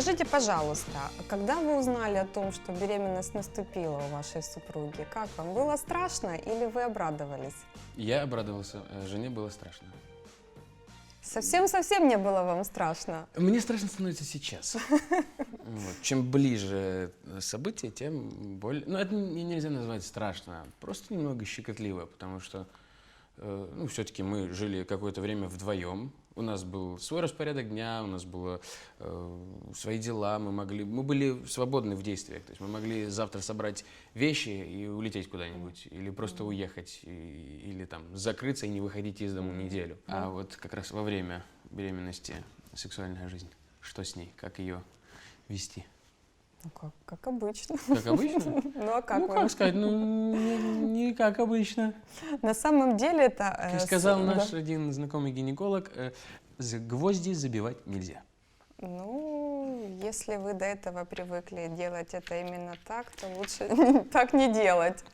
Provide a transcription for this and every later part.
Скажите, пожалуйста, когда вы узнали о том, что беременность наступила у вашей супруги, как вам? Было страшно или вы обрадовались? Я обрадовался, э, жене было страшно. Совсем-совсем не было вам страшно? Мне страшно становится сейчас. Вот. Чем ближе события, тем более... Ну, это не- нельзя назвать страшно, просто немного щекотливо, потому что, э, ну, все-таки мы жили какое-то время вдвоем. У нас был свой распорядок дня, у нас было э, свои дела, мы могли... Мы были свободны в действиях, то есть мы могли завтра собрать вещи и улететь куда-нибудь, или просто уехать, и- или там закрыться и не выходить из дома неделю. А вот как раз во время беременности сексуальная жизнь, что с ней, как ее вести? Ну, как, как обычно. Как обычно? Ну, а как ну, как сказать, ну, не, не как обычно. На самом деле это... э, Как сказал наш один знакомый гинеколог, э, гвозди забивать нельзя. Ну, если вы до этого привыкли делать это именно так, то лучше так не делать.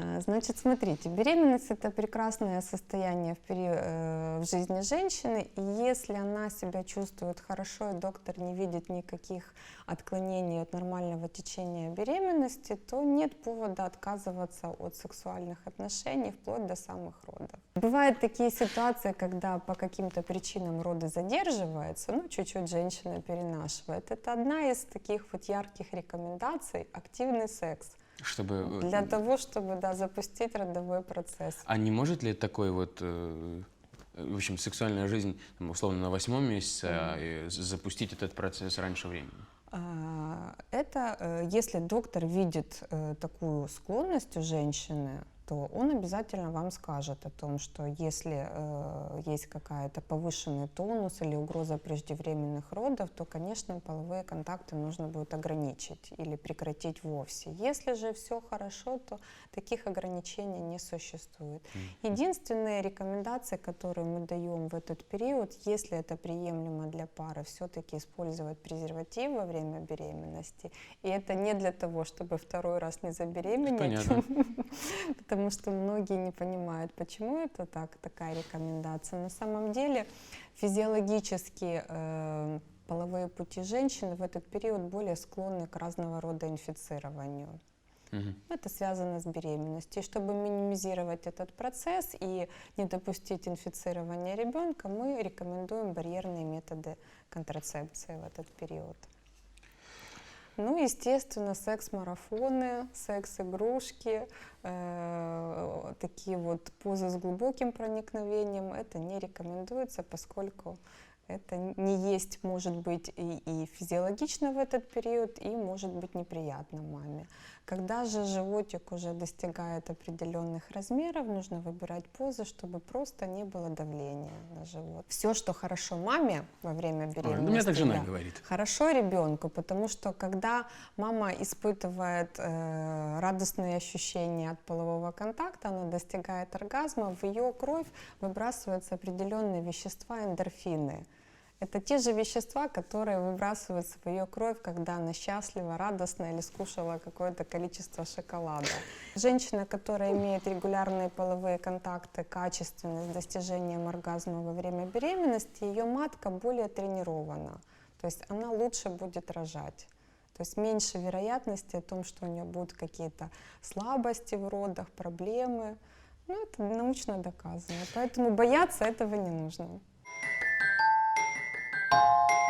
А, Значит, смотрите, беременность это прекрасное состояние в, пери- э, в жизни женщины, и если она себя чувствует хорошо, и доктор не видит никаких отклонений от нормального течения беременности, то нет повода отказываться от сексуальных отношений вплоть до самых родов. Бывают такие ситуации, когда по каким-то причинам роды задерживаются, ну, чуть-чуть женщина перенашивает. Это одна из таких вот ярких рекомендаций – активный секс. Чтобы... э, Для того, чтобы, да, запустить родовой процесс. А не может ли такой вот, э, в общем, сексуальная жизнь, там, условно, на восьмом месяце а, з- запустить этот процесс раньше времени? А, Это э, если доктор видит такую склонность у женщины, то он обязательно вам скажет о том, что если э, есть какая-то повышенный тонус или угроза преждевременных родов, то, конечно, половые контакты нужно будет ограничить или прекратить вовсе. Если же все хорошо, то таких ограничений не существует. Единственные рекомендации, которые мы даем в этот период, если это приемлемо для пары, все-таки использовать презерватив во время беременности. И это не для того, чтобы второй раз не забеременеть, Понятно. потому что многие не понимают, почему это так, такая рекомендация. На самом деле физиологически э, половые пути женщин в этот период более склонны к разного рода инфицированию. Мгм. Это связано с беременностью. И чтобы минимизировать этот процесс и не допустить инфицирования ребенка, мы рекомендуем барьерные методы контрацепции в этот период. Ну, естественно, секс-марафоны, секс-игрушки, э, такие вот позы с глубоким проникновением, это не рекомендуется, поскольку это не есть, может быть, и, и физиологично в этот период, и может быть неприятно маме. Когда же животик уже достигает определенных размеров, нужно выбирать позы, чтобы просто не было давления на живот. Все, что хорошо маме во время Ой, беременности, ну, у меня так жена да, говорит. Хорошо ребенку, потому что когда мама испытывает э, радостные ощущения от полового контакта, она достигает оргазма, в ее кровь выбрасываются определенные вещества, эндорфины. Это те же вещества, которые выбрасываются в ее кровь, когда она счастлива, радостна или скушала какое-то количество шоколада. Женщина, которая имеет регулярные половые контакты, качественные, с достижением оргазма во время беременности, ее матка более тренирована. То есть она лучше будет рожать. То есть меньше вероятности о том, что у нее будут какие-то слабости в родах, проблемы. Ну, это научно доказано. Поэтому бояться этого не нужно. Thank you.